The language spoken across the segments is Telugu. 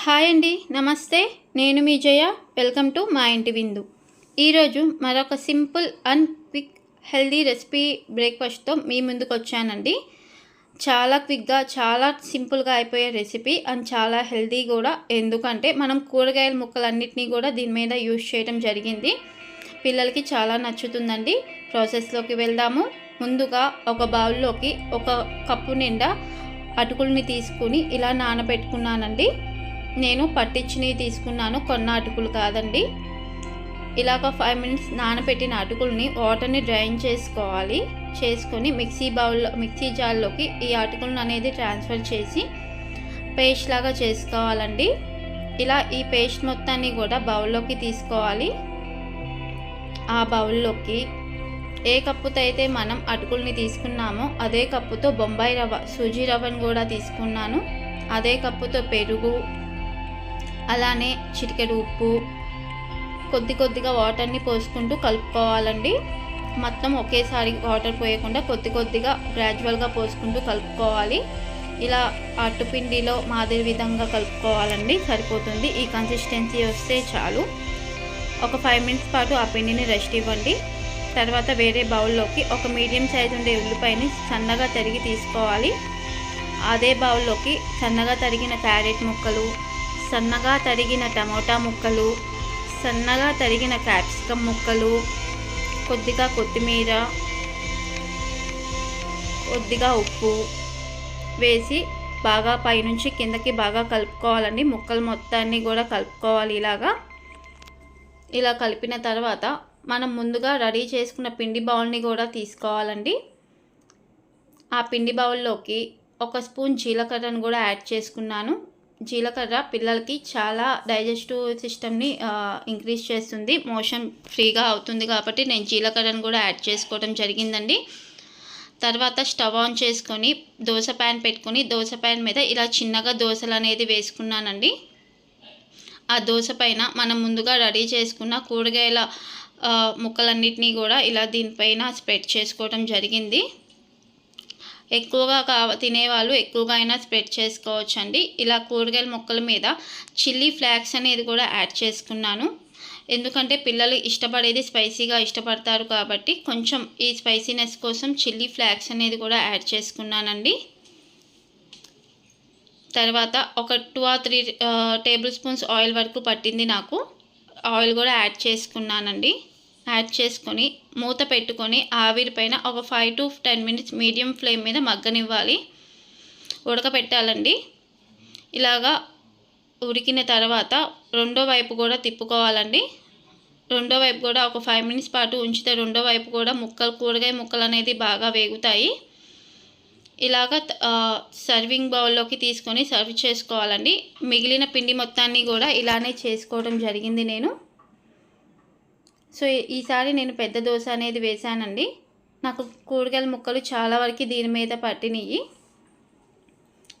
హాయ్ అండి నమస్తే. నేను మీ జయ. వెల్కమ్ టు మా ఇంటి విందు. ఈరోజు మరొక simple and quick healthy recipe బ్రేక్ఫాస్ట్తో మీ ముందుకు వచ్చానండి. చాలా క్విక్గా చాలా సింపుల్గా అయిపోయే రెసిపీ అండ్ చాలా హెల్దీ కూడా. ఎందుకంటే మనం కూరగాయల ముక్కలన్నింటినీ కూడా దీని మీద యూజ్ చేయడం జరిగింది. పిల్లలకి చాలా నచ్చుతుందండి. ప్రాసెస్లోకి వెళ్దాము. ముందుగా ఒక బౌల్లోకి ఒక కప్పు నిండా అటుకుల్ని తీసుకుని ఇలా నానబెట్టుకున్నానండి. నేను పట్టించినవి తీసుకున్నాను కొన్న అటుకులు కాదండి. ఇలాగ ఫైవ్ మినిట్స్ నానబెట్టిన అటుకుల్ని వాటర్ని డ్రైన్ చేసుకోవాలి. చేసుకొని మిక్సీ బౌల్లో మిక్సీ జార్లోకి ఈ అటుకులను అనేది ట్రాన్స్ఫర్ చేసి పేస్ట్ లాగా చేసుకోవాలండి. ఇలా ఈ పేస్ట్ మొత్తాన్ని కూడా బౌల్లోకి తీసుకోవాలి. ఆ బౌల్లోకి ఏ కప్పుతో అయితే మనం అటుకుల్ని తీసుకున్నామో అదే కప్పుతో బొంబాయి రవ్వ సూజీ రవ్వను కూడా తీసుకున్నాను. అదే కప్పుతో పెరుగు అలానే చిటికెడు ఉప్పు కొద్ది కొద్దిగా వాటర్ని పోసుకుంటూ కలుపుకోవాలండి. మొత్తం ఒకేసారి వాటర్ పోయకుండా కొద్ది కొద్దిగా గ్రాడ్యువల్గా పోసుకుంటూ కలుపుకోవాలి. ఇలా అట్టుపిండిలో మాదిరి విధంగా కలుపుకోవాలండి సరిపోతుంది. ఈ కన్సిస్టెన్సీ వస్తే చాలు. ఒక ఫైవ్ మినిట్స్ పాటు ఆ పిండిని రెస్ట్ ఇవ్వండి. తర్వాత వేరే బౌల్లోకి ఒక మీడియం సైజు ఉండే ఉల్లిపాయని సన్నగా తరిగి తీసుకోవాలి. అదే బౌల్లోకి సన్నగా తరిగిన క్యారెట్ ముక్కలు సన్నగా తరిగిన టమోటా ముక్కలు సన్నగా తరిగిన క్యాప్సికమ్ ముక్కలు కొద్దిగా కొత్తిమీర కొద్దిగా ఉప్పు వేసి బాగా పైనుంచి కిందకి బాగా కలుపుకోవాలండి. ముక్కలు మొత్తాన్ని కూడా కలుపుకోవాలి ఇలాగా. ఇలా కలిపిన తర్వాత మనం ముందుగా రెడీ చేసుకున్న పిండి బౌల్ని కూడా తీసుకోవాలండి. ఆ పిండి బౌల్లోకి ఒక స్పూన్ జీలకర్రను కూడా యాడ్ చేసుకున్నాను. జీలకర్ర పిల్లలకి చాలా డైజెస్టివ్ సిస్టమ్ని ఇంక్రీజ్ చేస్తుంది. మోషన్ ఫ్రీగా అవుతుంది కాబట్టి నేను జీలకర్రను కూడా యాడ్ చేసుకోవడం జరిగిందండి. తర్వాత స్టవ్ ఆన్ చేసుకొని దోశ ప్యాన్ పెట్టుకొని దోశ ప్యాన్ మీద ఇలా చిన్నగా దోశలు అనేది వేసుకున్నానండి. ఆ దోశ పైన మనం ముందుగా రెడీ చేసుకున్న కూరగాయల ముక్కలన్నిటినీ కూడా ఇలా దీనిపైన స్ప్రెడ్ చేసుకోవడం జరిగింది. ఎక్కువగా కా తినేవాళ్ళు ఎక్కువగా అయినా స్ప్రెడ్ చేసుకోవచ్చండి. ఇలా కూరగాయల మొక్కల మీద చిల్లీ ఫ్లాక్స్ అనేది కూడా యాడ్ చేసుకున్నాను. ఎందుకంటే పిల్లలు ఇష్టపడేది స్పైసీగా ఇష్టపడతారు కాబట్టి కొంచెం ఈ స్పైసీనెస్ కోసం చిల్లీ ఫ్లాక్స్ అనేది కూడా యాడ్ చేసుకున్నానండి. తర్వాత ఒక two or three tablespoons oil వరకు పట్టింది నాకు. ఆయిల్ కూడా యాడ్ చేసుకున్నానండి. యాడ్ చేసుకొని మూత పెట్టుకొని ఆవిరి పైన ఒక five to ten minutes medium flame మీద మగ్గనివ్వాలి. ఉడకపెట్టాలండి. ఇలాగా ఉడికిన తర్వాత రెండో వైపు కూడా తిప్పుకోవాలండి. రెండో వైపు కూడా ఒక ఫైవ్ మినిట్స్ పాటు ఉంచితే రెండో వైపు కూడా ముక్కలు కూరగాయ ముక్కలు అనేది బాగా వేగుతాయి. ఇలాగ సర్వింగ్ బౌల్లోకి తీసుకొని సర్వ్ చేసుకోవాలండి. మిగిలిన పిండి మొత్తాన్ని కూడా ఇలానే చేసుకోవడం జరిగింది నేను. సో ఈసారి నేను పెద్ద దోశ అనేది వేశానండి. నాకు కూరగాయల ముక్కలు చాలా వరకు దీని మీద పట్టినవి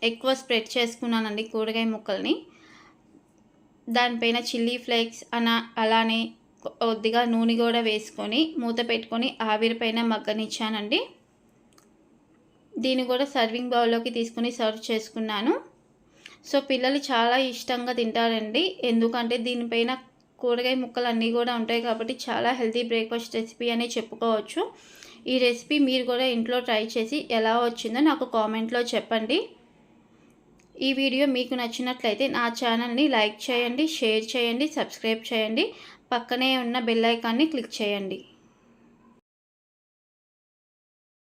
ఎక్కువ స్ప్రెడ్ చేసుకున్నానండి కూరగాయ ముక్కల్ని. దానిపైన చిల్లీ ఫ్లేక్స్ అన అలానే కొద్దిగా నూనె కూడా వేసుకొని మూత పెట్టుకొని ఆవిరిపైన మగ్గనిచ్చానండి. దీన్ని కూడా సర్వింగ్ బౌల్లోకి తీసుకుని సర్వ్ చేసుకున్నాను. సో పిల్లలు చాలా ఇష్టంగా తింటారండి. ఎందుకంటే దీనిపైన కూరగాయ ముక్కలు అన్నీ కూడా ఉంటాయి కాబట్టి చాలా హెల్తీ బ్రేక్ఫాస్ట్ రెసిపీ అనే చెప్పుకోవచ్చు. ఈ రెసిపీ మీరు కూడా ఇంట్లో ట్రై చేసి ఎలా వచ్చిందో నాకు కామెంట్లో చెప్పండి. ఈ వీడియో మీకు నచ్చినట్లయితే నా ఛానల్ని లైక్ చేయండి షేర్ చేయండి సబ్స్క్రైబ్ చేయండి. పక్కనే ఉన్న బెల్ ఐకాన్ని క్లిక్ చేయండి.